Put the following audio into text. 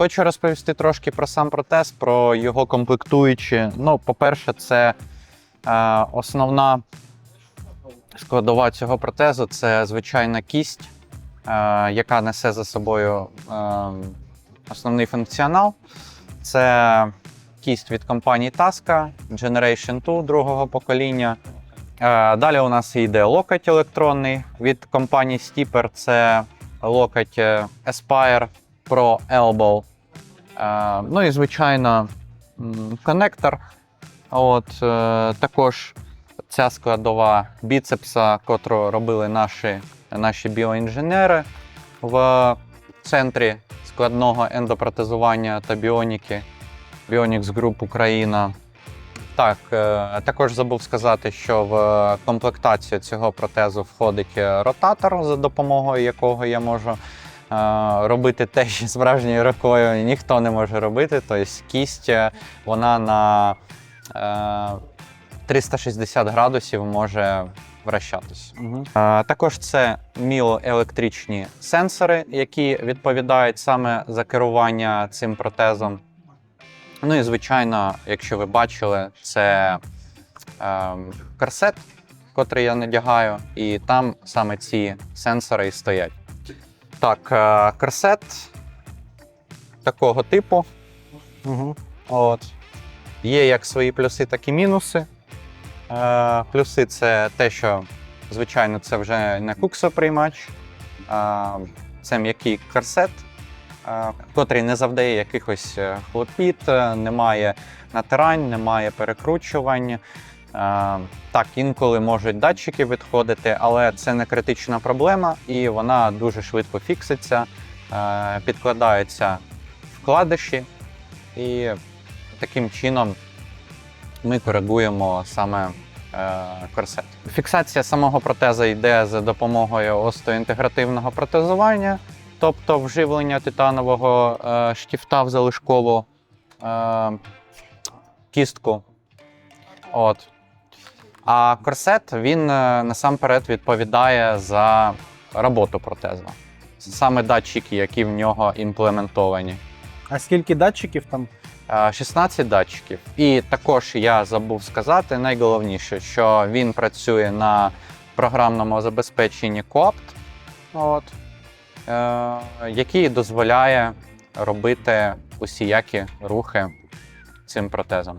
Хочу розповісти трошки про сам протез, про його комплектуючі. Ну, по-перше, це е, основна складова цього протезу це звичайна кість, е, яка несе за собою е, основний функціонал. Це кість від компанії Tasca Generation 2 другого покоління. Е, Далі у нас йде локоть електронний від компанії Steeper. Це локоть е, Aspire Pro Elbow. Е, Ну і звичайно коннектор. От, е, також ця складова біцепса, котру робили наші, наші біоінженери в центрі складного ендопротезування та біоніки Bionics Group Україна. Так, е, також забув сказати, що в комплектацію цього протезу входить ротатор, за допомогою якого я можу робити те, що справжньою рукою ніхто не може робити. Тобто кість е, вона на е, 360 градусів може вращатись. Угу. Е, Також це мілоелектричні сенсори, які відповідають саме за керування цим протезом. Ну і звичайно, якщо ви бачили, це е, корсет, котрий я надягаю, і там саме ці сенсори і стоять. Так, е, корсет такого типу. Угу. От. Є як свої плюси, так і мінуси. Е, плюси це те, що, звичайно, це вже не куксоприймач, а це м'який корсет, е, котрий не завдає якихось е, хлопіт, е, немає натирань, немає перекручувань. Е, так, інколи можуть датчики відходити, але це не критична проблема, і вона дуже швидко фікситься, е, підкладаються вкладиші, і таким чином ми коригуємо саме е, корсет. Фіксація самого протеза йде за допомогою остеоінтегративного протезування, тобто вживлення титанового штифта в залишкову кістку. От. А корсет він е, насамперед відповідає за роботу протеза. Саме датчики, які в нього імплементовані. А скільки датчиків там? Е, 16 датчиків. І також я забув сказати найголовніше, що він працює на програмному забезпеченні Coapt, от, е, який дозволяє робити усіякі рухи цим протезом.